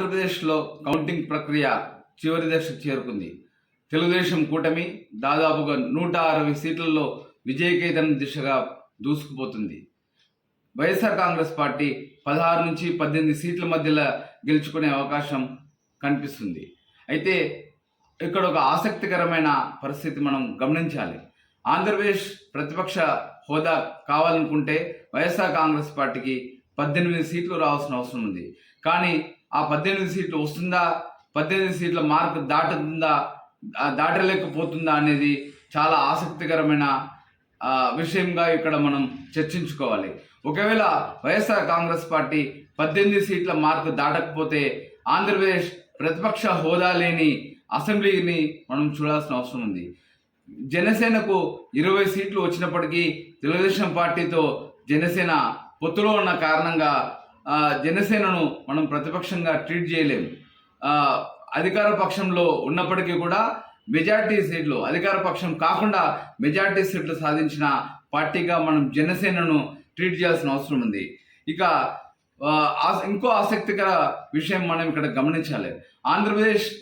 ఆంధ్రప్రదేశ్లో కౌంటింగ్ ప్రక్రియ చివరి దశకు చేరుకుంది. తెలుగుదేశం కూటమి దాదాపుగా నూట అరవై సీట్లలో విజయకేతనం దిశగా దూసుకుపోతుంది. వైఎస్ఆర్ కాంగ్రెస్ పార్టీ పదహారు నుంచి పద్దెనిమిది సీట్ల మధ్యలో గెలుచుకునే అవకాశం కనిపిస్తుంది. అయితే ఇక్కడ ఒక ఆసక్తికరమైన పరిస్థితి మనం గమనించాలి. ఆంధ్రప్రదేశ్ ప్రతిపక్ష హోదా కావాలనుకుంటే వైఎస్ఆర్ కాంగ్రెస్ పార్టీకి పద్దెనిమిది సీట్లు రావాల్సిన అవసరం ఉంది. కానీ ఆ పద్దెనిమిది సీట్లు వస్తుందా? పద్దెనిమిది సీట్ల మార్క్ దాటుతుందా? దాటలేకపోతుందా అనేది చాలా ఆసక్తికరమైన విషయంగా ఇక్కడ మనం చర్చించుకోవాలి. ఒకవేళ వైఎస్ఆర్ కాంగ్రెస్ పార్టీ పద్దెనిమిది సీట్ల మార్కు దాటకపోతే ఆంధ్రప్రదేశ్ ప్రతిపక్ష హోదా లేని అసెంబ్లీని మనం చూడాల్సిన అవసరం ఉంది. జనసేనకు ఇరవై సీట్లు వచ్చినప్పటికీ తెలుగుదేశం పార్టీతో జనసేన పొత్తులో ఉన్న కారణంగా జనసేనను మనం ప్రతిపక్షంగా ట్రీట్ చేయలేము. అధికార పక్షంలో ఉన్నప్పటికీ కూడా మెజార్టీ సీట్లు అధికార పక్షం కాకుండా మెజార్టీ సీట్లు సాధించిన పార్టీగా మనం జనసేనను ట్రీట్ చేయాల్సిన అవసరం ఉంది. ఇక ఆస- ఇంకో ఆసక్తికర విషయం మనం ఇక్కడ గమనించాలి. ఆంధ్రప్రదేశ్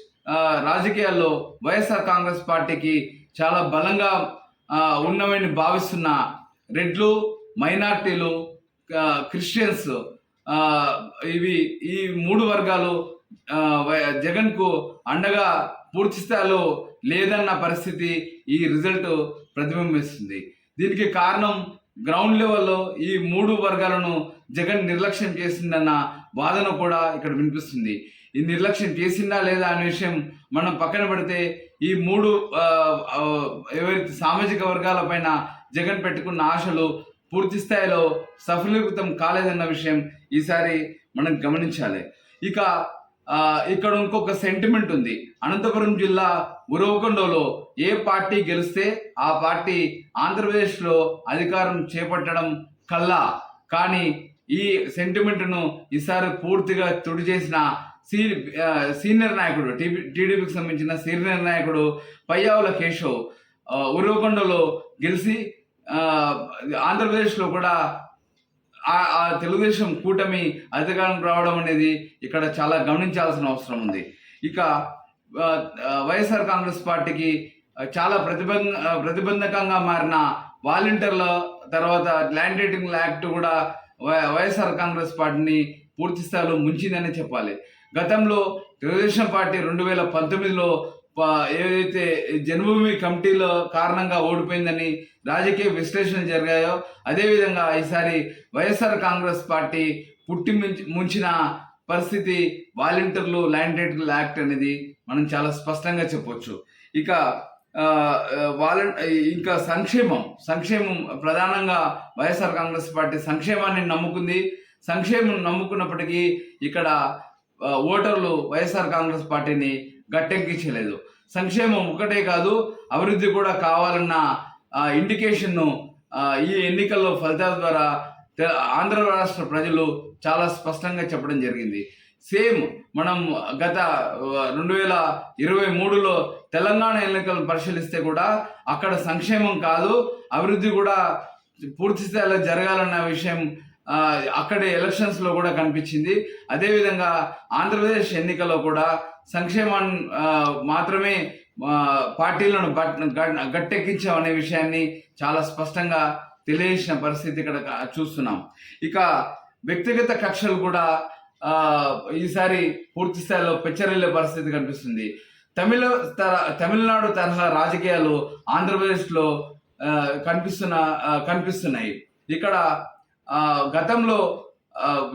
రాజకీయాల్లో వైఎస్ఆర్ కాంగ్రెస్ పార్టీకి చాలా బలంగా ఉన్నవని భావిస్తున్న రెడ్లు మైనార్టీలు క్రిస్టియన్స్ ఇవి ఈ మూడు వర్గాలు జగన్కు అండగా పూర్తి స్థాయిలో లేదన్న పరిస్థితి ఈ రిజల్ట్ ప్రతిబింబిస్తుంది. దీనికి కారణం గ్రౌండ్ లెవెల్లో ఈ మూడు వర్గాలను జగన్ నిర్లక్ష్యం చేసిందన్న వాదన కూడా ఇక్కడ వినిపిస్తుంది. ఈ నిర్లక్ష్యం చేసిందా లేదా అనే విషయం మనం పక్కన పెడితే ఈ మూడు ఎవరైతే సామాజిక వర్గాల పైన జగన్ పెట్టుకున్న ఆశలు పూర్తి స్థాయిలో సఫలీకృతం కాలేదన్న విషయం ఈసారి మనం గమనించాలి. ఇక ఇక్కడ ఇంకొక సెంటిమెంట్ ఉంది. అనంతపురం జిల్లా ఉరవకొండలో ఏ పార్టీ గెలిస్తే ఆ పార్టీ ఆంధ్రప్రదేశ్లో అధికారం చేపట్టడం కల్లా. కానీ ఈ సెంటిమెంట్ను ఈసారి పూర్తిగా తుడి చేసిన సీ సీనియర్ నాయకుడు టీడీపీకి సంబంధించిన సీనియర్ నాయకుడు పయ్యావుల కేశవ్ ఉరవకొండలో గెలిచి ఆంధ్రప్రదేశ్లో కూడా ఆ- తెలుగుదేశం కూటమి అధికారం రావడం అనేది ఇక్కడ చాలా గమనించాల్సిన అవసరం ఉంది. ఇక వైఎస్ఆర్ కాంగ్రెస్ పార్టీకి చాలా ప్రతిబంధ ప్రతిబంధకంగా మారిన వాలంటీర్ల తర్వాత ల్యాండ్ రేటింగ్ యాక్ట్ కూడా వై- వైఎస్ఆర్ కాంగ్రెస్ పార్టీని పూర్తి స్థాయిలో ముంచిందని చెప్పాలి. గతంలో తెలుగుదేశం పార్టీ రెండు వేల పంతొమ్మిదిలో ఏదైతే జన్మభూమి కమిటీలో కారణంగా ఓడిపోయిందని రాజకీయ విశ్లేషణ జరిగాయో అదేవిధంగా ఈసారి వైఎస్ఆర్ కాంగ్రెస్ పార్టీ పుట్టి ముంచిన పరిస్థితి వాలంటీర్లు ల్యాండ్ యాక్ట్ అనేది మనం చాలా స్పష్టంగా చెప్పొచ్చు. ఇక వాల ఇంకా సంక్షేమం సంక్షేమం ప్రధానంగా వైఎస్ఆర్ కాంగ్రెస్ పార్టీ సంక్షేమాన్ని నమ్ముకుంది. సంక్షేమం నమ్ముకున్నప్పటికీ ఇక్కడ ఓటర్లు వైఎస్ఆర్ కాంగ్రెస్ పార్టీని గట్టెక్కించలేదు. సంక్షేమం ఒకటే కాదు అభివృద్ధి కూడా కావాలన్న ఆ, ఇండికేషన్ను ఈ ఎన్నికల్లో ఫలితాల ద్వారా ఆంధ్ర రాష్ట్ర ప్రజలు చాలా స్పష్టంగా చెప్పడం జరిగింది. సేమ్ మనం గత రెండు వేల ఇరవై మూడులో తెలంగాణ ఎన్నికలు పరిశీలిస్తే కూడా అక్కడ సంక్షేమం కాదు అభివృద్ధి కూడా పూర్తి స్థాయిలో జరగాలన్న విషయం అక్కడి ఎలక్షన్స్లో కూడా కనిపించింది. అదేవిధంగా ఆంధ్రప్రదేశ్ ఎన్నికల్లో కూడా సంక్షేమాన్ని మాత్రమే పార్టీలను గట్టెక్కించామనే విషయాన్ని చాలా స్పష్టంగా తెలియజేసిన పరిస్థితి ఇక్కడ చూస్తున్నాం. ఇక వ్యక్తిగత కక్షలు కూడా ఈసారి పూర్తి స్థాయిలో పెచ్చరిల్లే పరిస్థితి కనిపిస్తుంది. తమిళ తర తమిళనాడు తరహా రాజకీయాలు ఆంధ్రప్రదేశ్లో కనిపిస్తున్న కనిపిస్తున్నాయి. ఇక్కడ గతంలో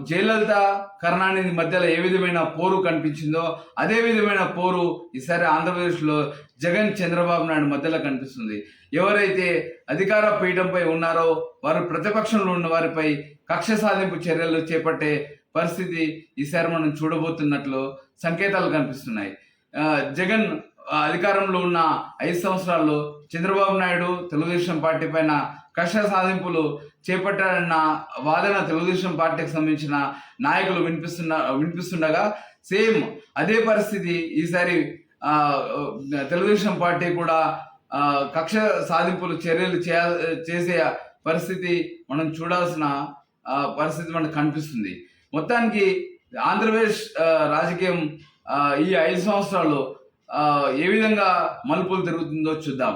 జయలలిత కరుణానిధి మధ్యలో ఏ విధమైన పోరు కనిపించిందో అదే విధమైన పోరు ఈసారి ఆంధ్రప్రదేశ్లో జగన్ చంద్రబాబు నాయుడు మధ్యలో కనిపిస్తుంది. ఎవరైతే అధికార పీఠంపై ఉన్నారో వారు ప్రతిపక్షంలో ఉన్న వారిపై కక్ష సాధింపు చర్యలు చేపట్టే పరిస్థితి ఈసారి మనం చూడబోతున్నట్లు సంకేతాలు కనిపిస్తున్నాయి. జగన్ అధికారంలో ఉన్న ఐదు సంవత్సరాల్లో చంద్రబాబు నాయుడు తెలుగుదేశం పార్టీ పైన కక్ష సాధింపులు చేపట్టారన్న వాదన తెలుగుదేశం పార్టీకి సంబంధించిన నాయకులు వినిపిస్తున్న వినిపిస్తుండగా సేమ్ అదే పరిస్థితి ఈసారి తెలుగుదేశం పార్టీ కూడా కక్ష సాధింపులు చర్యలు చేయ చేసే పరిస్థితి మనం చూడాల్సిన పరిస్థితి మనకు కనిపిస్తుంది. మొత్తానికి ఆంధ్రప్రదేశ్ రాజకీయం ఈ ఐదు సంవత్సరాల్లో ఏ విధంగా మలుపులు తిరుగుతుందో చూద్దాం.